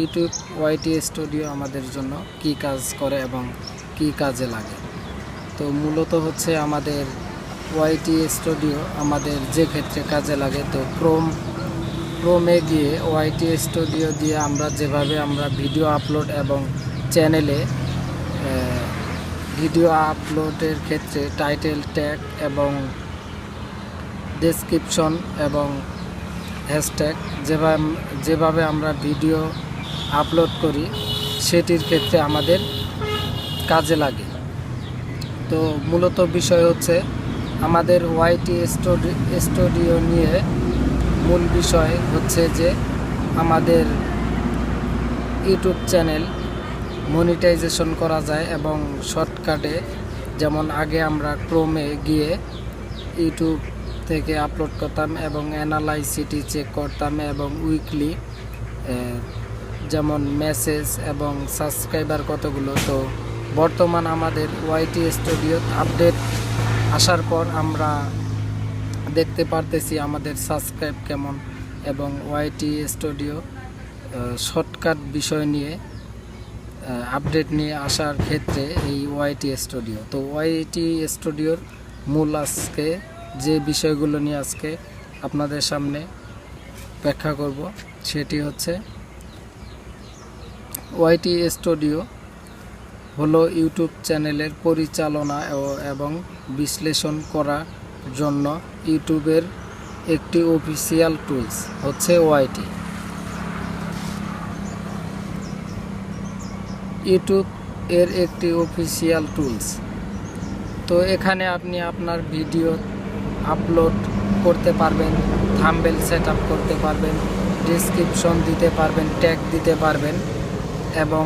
YouTube, YT studio আমাদের জন্য কি কাজ করে এবং কি কাজে লাগে। তো মূলত হচ্ছে আমাদের ওয়াইটি স্টুডিও আমাদের যে ক্ষেত্রে কাজে লাগে, তো ক্রোম, ক্রোমে গিয়ে ওয়াইটি স্টুডিও দিয়ে আমরা যেভাবে আমরা ভিডিও আপলোড এবং চ্যানেলে ভিডিও আপলোডের ক্ষেত্রে টাইটেল ট্যাগ এবং ডেসক্রিপশন এবং হ্যাশট্যাগ যেভাবে যেভাবে আমরা ভিডিও আপলোড করি, সেটির ক্ষেত্রে আমাদের কাজে লাগে। তো মূলত বিষয় হচ্ছে, আমাদের ওয়াইটি স্টুডিও নিয়ে মূল বিষয় হচ্ছে যে, আমাদের ইউটিউব চ্যানেল মনিটাইজেশন করা যায় এবং শর্টকাটে যেমন আগে আমরা ক্রোমে গিয়ে ইউটিউব থেকে আপলোড করতাম এবং অ্যানালাইসিটি চেক করতাম এবং উইকলি যেমন মেসেজ এবং সাবস্ক্রাইবার কতগুলো, তো বর্তমান আমাদের ওয়াইটি স্টুডিও আপডেট আসার পর আমরা দেখতে পারতেছি আমাদের সাবস্ক্রাইব কেমন এবং ওয়াইটি স্টুডিও শর্টকাট বিষয় নিয়ে আপডেট নিয়ে আসার ক্ষেত্রে এই ওয়াইটি স্টুডিও তো ওয়াইটি স্টুডিওর মূল আজকে যে বিষয়গুলো নিয়ে আজকে আপনাদের সামনে ব্যাখ্যা করব, সেটি হচ্ছে ওয়াইটি স্টুডিও হলো ইউটিউব চ্যানেলের পরিচালনা এবং বিশ্লেষণ করার জন্য ইউটিউবের একটি অফিসিয়াল টুলস হচ্ছে ওয়াইটি। ইউটিউব এর একটি অফিসিয়াল টুলস। তো এখানে আপনি আপনার ভিডিও আপলোড করতে পারবেন, থাম্বেল সেট করতে পারবেন, ডিসক্রিপশন দিতে পারবেন, ট্যাগ দিতে পারবেন। এবং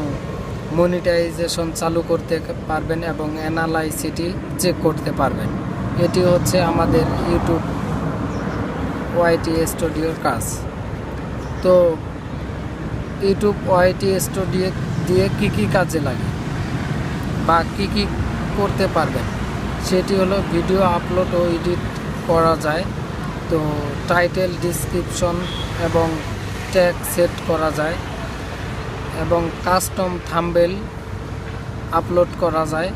মনিটাইজেশন চালু করতে পারবেন এবং অ্যানালাইসিটি চেক করতে পারবেন। এটি হচ্ছে আমাদের ইউটিউব ওয়াইটি স্টুডিওর কাজ। তো ইউটিউব ওয়াইটি স্টুডিও দিয়ে কি কি কাজে লাগে বা কি কি করতে পারবেন, সেটি হলো ভিডিও আপলোড ও এডিট করা যায়। তো টাইটেল ডিসক্রিপশন এবং ট্যাগ সেট করা যায়। এবং কাস্টম থাম্বেল আপলোড করা যায়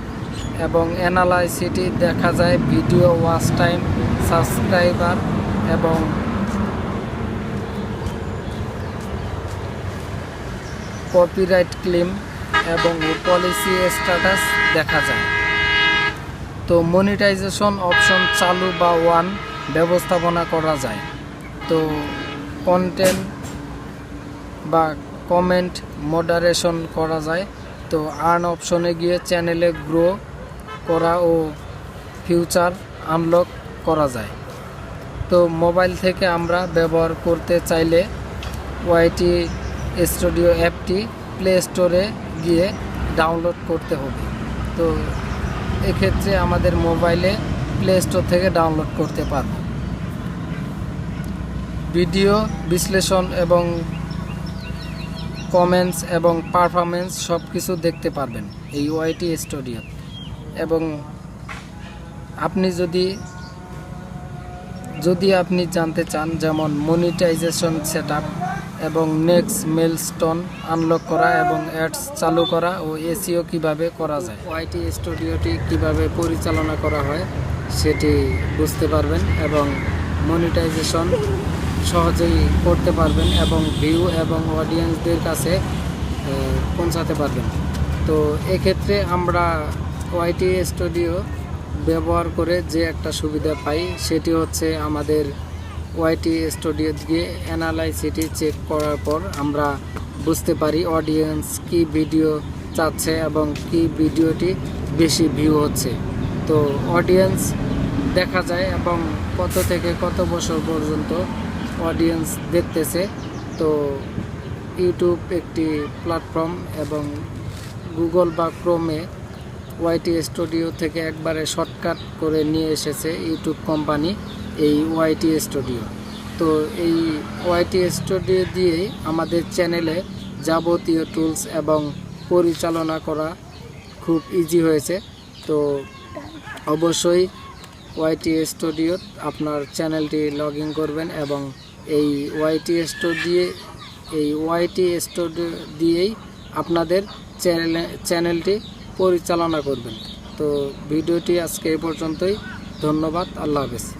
এবং অ্যানালাইসিটি দেখা যায় ভিডিও ওয়াচ টাইম, সাবস্ক্রাইবার এবং কপিরাইট ক্লেম এবং পলিসি স্ট্যাটাস দেখা যায়। তো মনিটাইজেশন অপশন চালু বা ওয়ান ব্যবস্থাপনা করা যায়। তো কন্টেন্ট বা কমেন্ট মডারেশন করা যায়। তো আর্ন অপশনে গিয়ে চ্যানেলে গ্রো করা ও ফিউচার আনলক করা যায়। তো মোবাইল থেকে আমরা ব্যবহার করতে চাইলে ওয়াইটি স্টুডিও অ্যাপটি প্লে স্টোরে গিয়ে ডাউনলোড করতে হবে। তো এক্ষেত্রে আমাদের মোবাইলে প্লে স্টোর থেকে ডাউনলোড করতে পারব। ভিডিও বিশ্লেষণ এবং কমেন্টস এবং পারফরমেন্স সব কিছু দেখতে পারবেন এই ওয়াইটি স্টুডিও এবং আপনি যদি যদি আপনি জানতে চান যেমন মনিটাইজেশন সেট এবং নেক্সট মেলস্টোন আনলক করা এবং অ্যাডস চালু করা ও এসিও কীভাবে করা যায় ওয়াইটি স্টুডিওটি কীভাবে পরিচালনা করা হয়, সেটি বুঝতে পারবেন এবং মনিটাইজেশন সহজেই করতে পারবেন এবং ভিউ এবং অডিয়েন্সদের কাছে পৌঁছাতে পারবেন। তো এক্ষেত্রে আমরা ওয়াইটি স্টুডিও ব্যবহার করে যে একটা সুবিধা পাই, সেটি হচ্ছে আমাদের ওয়াইটি স্টুডিও দিয়ে অ্যানালাইসিটি চেক করার পর আমরা বুঝতে পারি অডিয়েন্স কি ভিডিও চাচ্ছে এবং কি ভিডিওটি বেশি ভিউ হচ্ছে। তো অডিয়েন্স দেখা যায় এবং কত থেকে কত বছর পর্যন্ত অডিয়েন্স দেখতেছে, তো ইউটিউব একটি প্ল্যাটফর্ম এবং গুগল বা ক্রোমে ওয়াইটি স্টুডিও থেকে একবারে শর্টকাট করে নিয়ে এসেছে ইউটিউব কোম্পানি এই ওয়াইটি স্টুডিও তো এই ওয়াইটি স্টুডিও দিয়েই আমাদের চ্যানেলে যাবতীয় টুলস এবং পরিচালনা করা খুব ইজি হয়েছে। তো অবশ্যই ওয়াইটি স্টুডিও আপনার চ্যানেলটি লগ করবেন এবং এই ওয়াইটি স্টোর দিয়ে, এই ওয়াইটি স্টোর দিয়েই আপনাদের চ্যানেলে চ্যানেলটি পরিচালনা করবেন। তো ভিডিওটি আজকে এই পর্যন্তই। ধন্যবাদ। আল্লাহ হাফেজ।